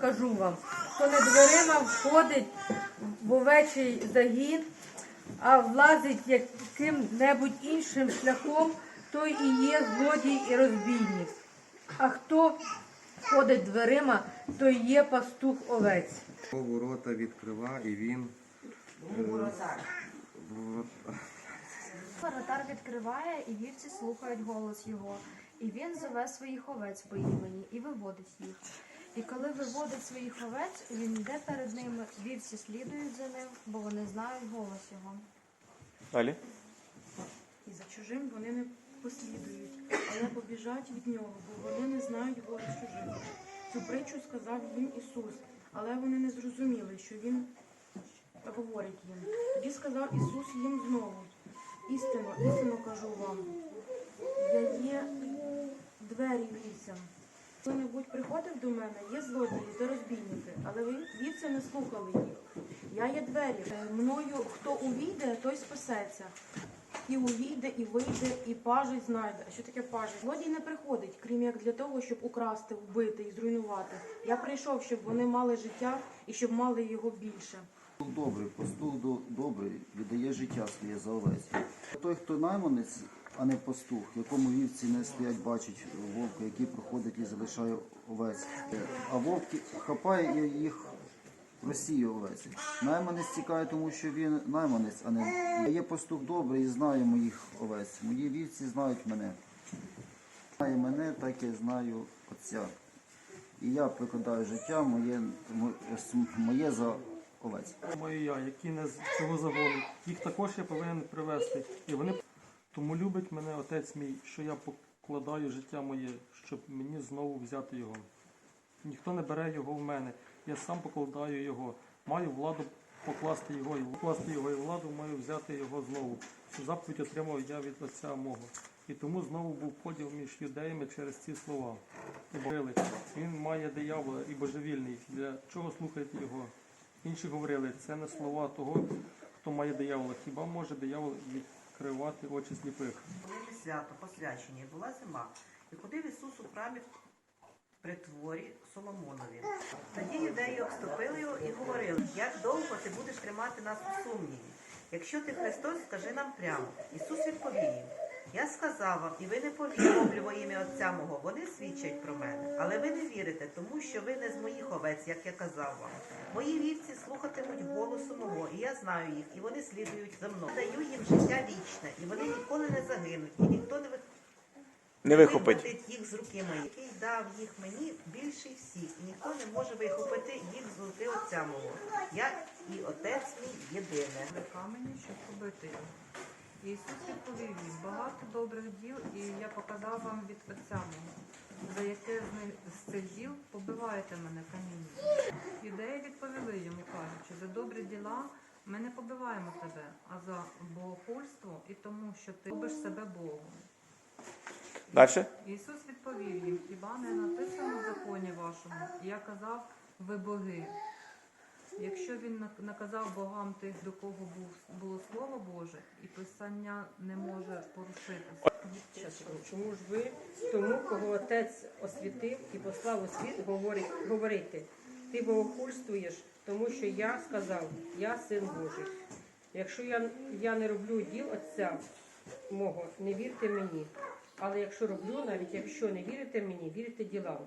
кажу вам, хто не дверима входить в овечий загін, а влазить яким-небудь іншим шляхом, той і є злодій і розбійник. А хто ходить дверима, той є пастух овець. Ворота відкрива і він. е, в- Воротар відкриває, і вівці слухають голос його. І він зове своїх овець по імені і виводить їх. І коли виводить своїх овець, він йде перед ними, вівці слідують за ним, бо вони знають голос його. Далі. І за чужим вони не послідують, але побіжать від нього, бо вони не знають голос чужих. Цю притчу сказав їм Ісус, але вони не зрозуміли, що Він говорить їм. Тоді сказав Ісус їм знову. Істинно, істинно кажу вам, я є двері вівцям. Хто-небудь приходив до мене, є злодії та розбійники, але ви вівці не слухали їх. Я є двері. Е, Мною хто увійде, той спасеться. І увійде, і вийде, і пажить знайде. А що таке пажить? Злодій не приходить, крім як для того, щоб украсти, вбити і зруйнувати. Я прийшов, щоб вони мали життя і щоб мали його більше. Добрий, пастух добрий, віддає життя своє за овець. Той, хто найманець, а не пастух, якому вівці не стоять, бачить вовка, який проходить і залишає овець. А вовк хапає і їх розсіє овець. Найманець тікає, тому що він найманець, а не є пастух добрий і знає моїх овець. Мої вівці знають мене. Знає мене, так я знаю Отця. І я прикладаю життя моє, моє за овець. Маю я, які не з цього загону. Їх також я повинен привести. І вони тому любить мене отець мій, що я покладаю життя моє, щоб мені знову взяти його. Ніхто не бере його в мене. Я сам покладаю його. Маю владу покласти його і покласти його і владу маю взяти його знову. Цю заповідь отримав я від отця мого. І тому знову був поділ між юдеями через ці слова. І говорили, він має диявола і божевільний. Для чого слухаєте його? Інші говорили, це не слова того, хто має диявола. Хіба може диявол відкривати очі сліпих? Велике свято посвячення була зима, і ходив Ісус у храмі при творі Соломонові. Тоді юдеї обступили його і говорили, як довго ти будеш тримати нас у сумніві? Якщо ти Христос, скажи нам прямо. Ісус. Я сказав вам, і ви не повірили во ім'я Отця мого. Вони свідчать про мене. Але ви не вірите, тому що ви не з моїх овець, як я казав вам. Мої вівці слухатимуть голосу мого, і я знаю їх, і вони слідують за мною. Даю їм життя вічне, і вони ніколи не загинуть, і ніхто не вих- Не вихопить. вихопить їх з руки моєї, який дав їх мені більший всіх, і ніхто не може вихопити їх з руки отця мого. Я і отець мій єдине. камені, щоб побити його. І Ісус відповів їм, багато добрих діл, і я показав вам від Отця мого, за яке з цих діл побиваєте мене камінням. Юдеї відповіли йому, кажучи, за добрі діла ми не побиваємо тебе, а за богохульство і тому, що ти любиш себе Богом. Далі. Ісус відповів їм, хіба не написано в законі вашому? Я казав, ви боги. Якщо він наказав богам тих, до кого було Слово Боже, і Писання не може порушитися. Чому ж ви тому, кого отець освітив і послав у світ, говорить, говорити, ти богохульствуєш, тому що я сказав, я син Божий. Якщо я, я не роблю діл отця мого, не вірте мені. Але якщо роблю, навіть якщо не вірите мені, вірите ділам.